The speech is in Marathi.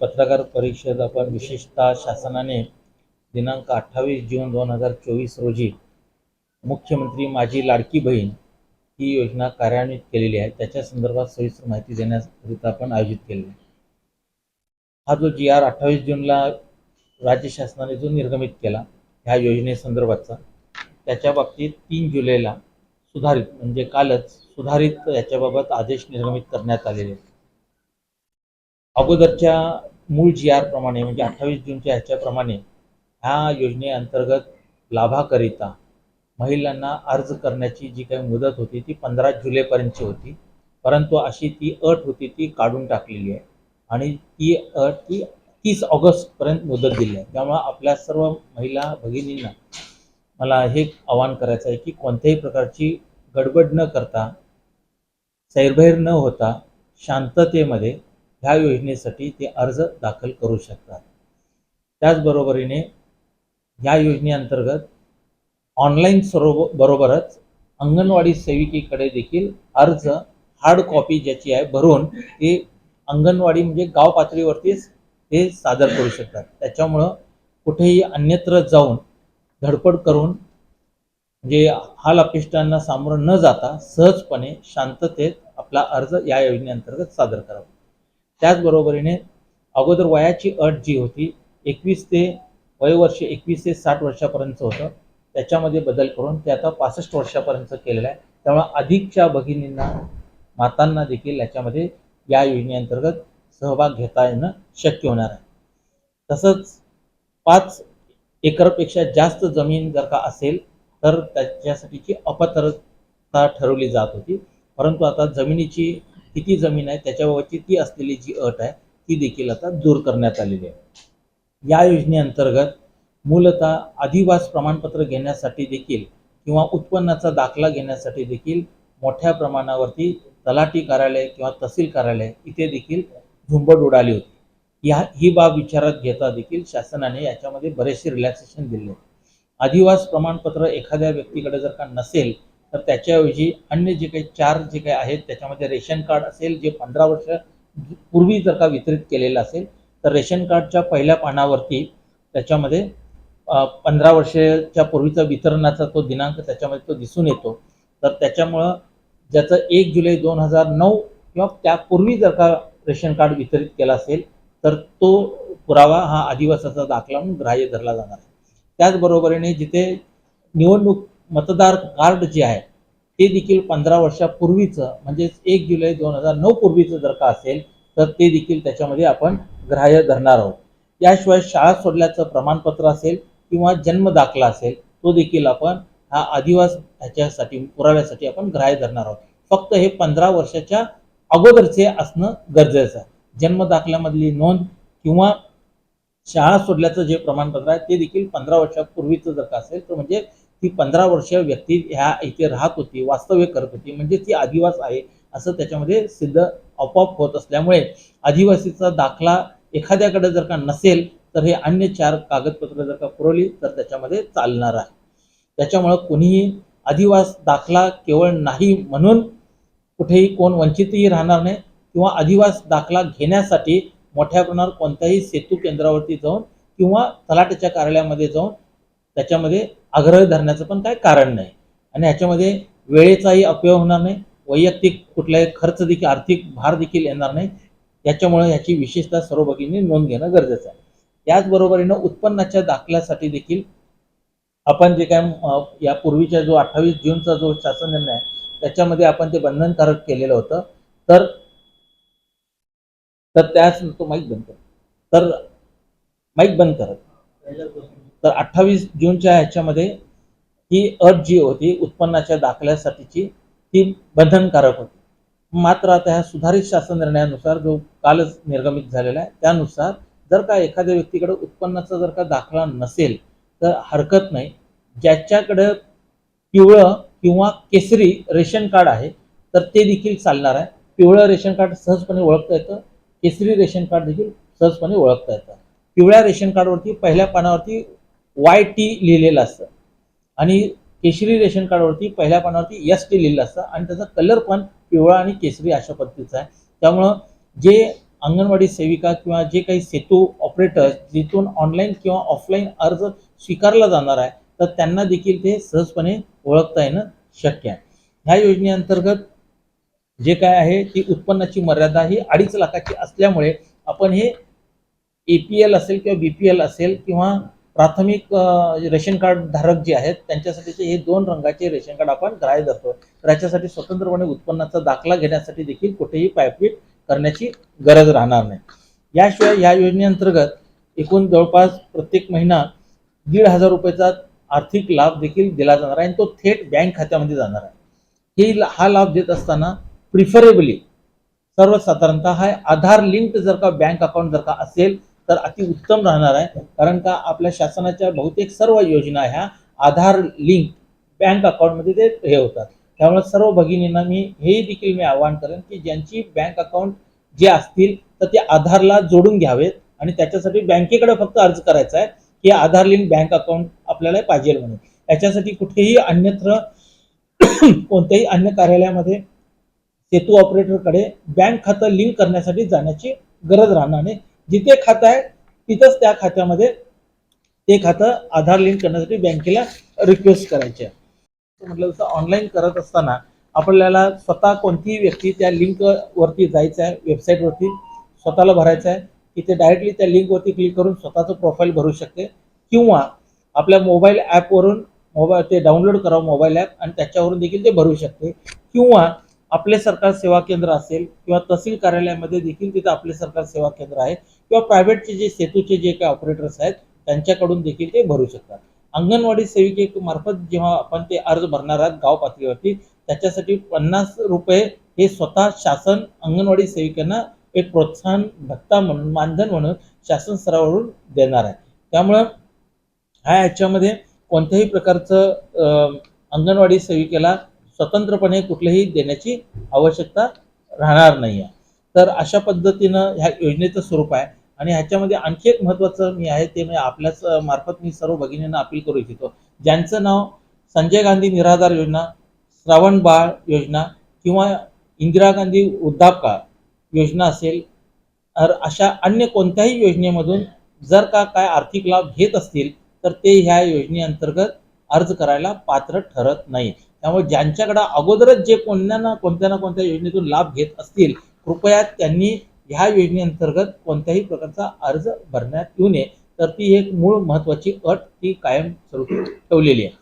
पत्रकार परिषद आपण विशेषतः शासनाने दिनांक अठ्ठावीस जून दोन हजार चोवीस रोजी मुख्यमंत्री माझी लाडकी बहीण ही योजना कार्यान्वित केलेली आहे. त्याच्या संदर्भात सविस्तर माहिती देण्याकरिता आपण आयोजित केलेली आहे. हा जो जी आर अठ्ठावीस जूनला राज्य शासनाने जो निर्गमित केला ह्या योजनेसंदर्भातचा त्याच्या बाबतीत तीन जुलैला सुधारित म्हणजे कालच सुधारित याच्याबाबत आदेश निर्गमित करण्यात आलेले अगोदरच्या मूळ जी आर प्रमाणे म्हणजे अठ्ठावीस जूनच्या ह्याच्याप्रमाणे ह्या योजनेअंतर्गत लाभाकरिता महिलांना अर्ज करण्याची जी काही मुदत होती ती पंधरा जुलैपर्यंतची होती. परंतु अशी ती अट होती ती काढून टाकलेली आहे. आणि ती अट ती तीस ऑगस्टपर्यंत मुदत दिली आहे. त्यामुळं आपल्या सर्व महिला भगिनींना मला हे आवाहन करायचं आहे की कोणत्याही प्रकारची गडबड न करता सैरभैर न होता शांततेमध्ये ह्या योजनेसाठी ते अर्ज दाखल करू शकतात. त्याचबरोबरीने या योजनेअंतर्गत ऑनलाईन सर्व बरोबरच अंगणवाडी सेविकेकडे देखील अर्ज हार्ड कॉपी ज्याची आहे भरून ते अंगणवाडी म्हणजे गाव पातळीवरतीच ते सादर करू शकतात. त्याच्यामुळं कुठेही अन्यत्र जाऊन धडपड करून म्हणजे हाल अपेष्टांना सामोरं न जाता सहजपणे शांततेत आपला अर्ज या योजनेअंतर्गत सादर करावा. त्याचबरोबरीने अगोदर वयाची अट जी होती एकवीस ते वयवर्ष एकवीस ते साठ वर्षापर्यंत होतं. त्याच्यामध्ये बदल करून ते आता पासष्ट वर्षापर्यंत केलेलं आहे. त्यामुळे अधिकच्या भगिनींना मातांना देखील याच्यामध्ये या योजनेअंतर्गत सहभाग घेता येणं शक्य होणार आहे. तसंच पाच एकरपेक्षा जास्त जमीन जर का असेल तर त्याच्यासाठीची अपात्रता ठरवली जात होती. परंतु आता जमिनीची किती जमीन आहे त्याच्याबाबतची ती असलेली जी अट आहे ती देखील आता दूर करण्यात आलेली आहे. या योजनेअंतर्गत मूलतः अधिवास प्रमाणपत्र घेण्यासाठी देखील किंवा उत्पन्नाचा दाखला घेण्यासाठी देखील मोठ्या प्रमाणावरती तलाठी कार्यालय किंवा तहसील कार्यालय इथे देखील झुंबड उडाली होती. या ही बाब विचारात घेता देखील शासनाने याच्यामध्ये बरेचसे रिलॅक्सेशन दिले. अधिवास प्रमाणपत्र एखाद्या व्यक्तीकडे जर का नसेल तर त्याच्याऐवजी अन्य जे काही चार जे काही आहेत त्याच्यामध्ये रेशन कार्ड असेल जे पंधरा वर्ष पूर्वी जर का वितरित केलेलं असेल तर रेशन कार्डच्या पहिल्या पानावरती त्याच्यामध्ये पंधरा वर्षाच्या पूर्वीचा वितरणाचा तो दिनांक त्याच्यामध्ये तो दिसून येतो. तर त्याच्यामुळं ज्याचं एक जुलै दोन हजार नऊ किंवा त्यापूर्वी जर का रेशन कार्ड वितरित केला असेल तर तो पुरावा हा आदिवासाचा दाखला म्हणून ग्राह्य धरला जाणार आहे. त्याचबरोबरीने जिथे निवडणूक मतदार कार्ड जे आहे ते देखील पंधरा वर्षापूर्वीचं म्हणजेच एक जुलै दोन हजार नऊ पूर्वीचं जर का असेल तर ते देखील त्याच्यामध्ये आपण ग्राह्य धरणार आहोत. याशिवाय शाळा सोडल्याचं प्रमाणपत्र असेल किंवा जन्म दाखला असेल तो देखील आपण हा आदिवास ह्याच्यासाठी पुराव्यासाठी आपण ग्राह्य धरणार आहोत. फक्त हे पंधरा वर्षाच्या अगोदरचे असणं गरजेचं आहे. जन्म दाखल्यामधली नोंद किंवा शाळा सोडल्याचं जे प्रमाणपत्र आहे ते देखील पंधरा वर्षापूर्वीचं जर का असेल तर म्हणजे ती पंधरा वर्ष व्यक्ती ह्या इथे राहत होती वास्तव्य करत होती. म्हणजे ती आदिवास आहे असं त्याच्यामध्ये सिद्ध आपोआप होत असल्यामुळे आदिवासीचा दाखला एखाद्याकडे जर का नसेल तर हे अन्य चार कागदपत्र जर का पुरवली तर त्याच्यामध्ये चालणार आहे. त्याच्यामुळं कुणीही आदिवास दाखला केवळ नाही म्हणून कुठेही कोण वंचितही राहणार नाही किंवा आदिवास दाखला घेण्यासाठी मोठ्या प्रमाणावर कोणत्याही सेतू केंद्रावरती जाऊन किंवा तलाट्याच्या कार्यालयामध्ये जाऊन त्याच्यामध्ये आग्रह धरण्याचं पण काय कारण नाही. आणि ह्याच्यामध्ये वेळेचाही अपयोग होणार नाही वैयक्तिक कुठलाही खर्च देखील आर्थिक भार देखील येणार नाही. याच्यामुळे याची विशेषतः सर्व भगिनी नोंद घेणं गरजेचं आहे. त्याचबरोबरीनं उत्पन्नाच्या दाखल्यासाठी देखील आपण जे काय या पूर्वीच्या जो अठ्ठावीस जूनचा जो शासन निर्णय आहे त्याच्यामध्ये आपण ते बंधनकारक केलेलं होतं. तर तर त्याच तो माईक बंद कर. तर माईक बंद करत तर अठ्ठावीस जूनच्या ह्याच्यामध्ये ही अट जी होती उत्पन्नाच्या दाखल्यासाठीची ती बंधनकारक होती. मात्र आता ह्या सुधारित शासन निर्णयानुसार जो कालच निर्गमित झालेला आहे त्यानुसार जर का एखाद्या व्यक्तीकडे उत्पन्नाचा जर का दाखला नसेल तर हरकत नाही. ज्याच्याकडं पिवळं किंवा केसरी रेशन कार्ड आहे तर ते देखील चालणार आहे. पिवळं रेशन कार्ड सहजपणे ओळखता येतं केसरी रेशन कार्ड देखील सहजपणे ओळखता येतं. पिवळ्या रेशन कार्डवरती पहिल्या पानावरती वाय टी लिहिलेलं असतं. आणि केशरी रेशन कार्डवरती पहिल्या पानावरती एस टी लिहिलेलं असतं. आणि त्याचा कलर पण पिवळा आणि केसरी अशा पद्धतीचा आहे. त्यामुळं जे अंगणवाडी सेविका किंवा जे काही सेतू ऑपरेटर जिथून ऑनलाईन किंवा ऑफलाईन अर्ज स्वीकारला जाणार आहे तर त्यांना देखील ते सहजपणे ओळखता येणं शक्य आहे. ह्या योजनेअंतर्गत जे काय आहे ती उत्पन्नाची मर्यादा ही अडीच लाखाची असल्यामुळे आपण हे ए पी एल असेल किंवा बी पी एल असेल किंवा प्राथमिक रेशन कार्ड धारक जे आहेत त्यांच्यासाठीचे हे दोन रंगाचे रेशन कार्ड आपण ग्राह्य धरतो. तर याच्यासाठी स्वतंत्रपणे उत्पन्नाचा दाखला घेण्यासाठी देखील कुठेही पायपीट करण्याची गरज राहणार नाही. याशिवाय या योजनेअंतर्गत एकूण जवळपास प्रत्येक महिना दीड हजार रुपयाचा आर्थिक लाभ देखील दिला जाणार आहे आणि तो थेट बँक खात्यामध्ये जाणार आहे. हे हा लाभ देत असताना प्रिफरेबली सर्वसाधारणतः हा आधार लिंक जर का बँक अकाउंट जर का असेल तर अति उत्तम राहणार आहे. कारण का आपल्या शासनाच्या बहुतेक सर्व योजना ह्या आधार लिंक बँक अकाउंटमध्ये ते हे होतात. त्यामुळे सर्व भगिनींना मी हेही देखील मी आवाहन करेन की ज्यांची बँक अकाउंट जे असतील तर ते आधारला जोडून घ्यावेत आणि त्याच्यासाठी बँकेकडे फक्त अर्ज करायचा आहे की आधार लिंक बँक अकाउंट आपल्याला पाहिजे म्हणून. याच्यासाठी कुठेही अन्यत्र कोणत्याही अन्य कार्यालयामध्ये सेतू ऑपरेटरकडे बँक खातं लिंक करण्यासाठी जाण्याची गरज राहणार नाही. जिथे खातं आहे तिथंच त्या खात्यामध्ये ते खातं आधार लिंक करण्यासाठी बँकेला रिक्वेस्ट करायची आहे. म्हटलं जसं ऑनलाईन करत असताना आपल्याला स्वतः कोणतीही व्यक्ती त्या लिंकवरती जायचं आहे वेबसाईटवरती स्वतःला भरायचं आहे तिथे डायरेक्टली त्या लिंकवरती क्लिक करून स्वतःचं प्रोफाईल भरू शकते. किंवा आपल्या मोबाईल ॲपवरून मोबाईल ते डाउनलोड करावं मोबाईल ॲप आणि त्याच्यावरून देखील ते भरू शकते. किंवा आपले सरकार सेवा केंद्र असेल किंवा तहसील कार्यालयामध्ये देखील तिथं आपले सरकार सेवा केंद्र आहे किंवा प्रायव्हेटचे जे सेतूचे जे काही ऑपरेटर्स आहेत त्यांच्याकडून देखील ते भरू शकतात. अंगणवाडी सेविके मार्फत जेव्हा आपण ते अर्ज भरणार आहात गाव पातळीवरती त्याच्यासाठी पन्नास रुपये हे स्वतः शासन अंगणवाडी सेविकांना एक प्रोत्साहन भत्ता म्हणून मानधन म्हणून शासन स्तरावरून देणार आहे. त्यामुळं ह्या याच्यामध्ये कोणत्याही प्रकारचं अंगणवाडी सेविकेला स्वतंत्रपणे कुठलेही देण्याची आवश्यकता राहणार नाही आहे तर अशा पद्धतीनं ह्या योजनेचं स्वरूप आहे आणि ह्याच्यामध्ये आणखी एक महत्त्वाचं मी आहे ते म्हणजे आपल्याच मार्फत मी सर्व भगिनींना अपील करू इच्छितो. ज्यांचं नाव संजय गांधी निराधार योजना श्रावण बाळ योजना किंवा इंदिरा गांधी वृद्धापकाळ योजना असेल तर अशा अन्य कोणत्याही योजनेमधून जर का काय आर्थिक लाभ घेत असतील तर ते ह्या योजनेअंतर्गत अर्ज करायला पात्र ठरत नाही त्यामुळे ज्यांच्याकडे अगोदरच जे कोणत्या ना कोणत्या ना कोणत्या योजनेतून लाभ घेत असतील कृपया त्यांनी ह्या योजनेअंतर्गत कोणत्याही प्रकारचा अर्ज भरण्यात येऊ नये. तर ती एक मूळ महत्वाची अट ती कायम स्वरूपी ठेवलेली आहे.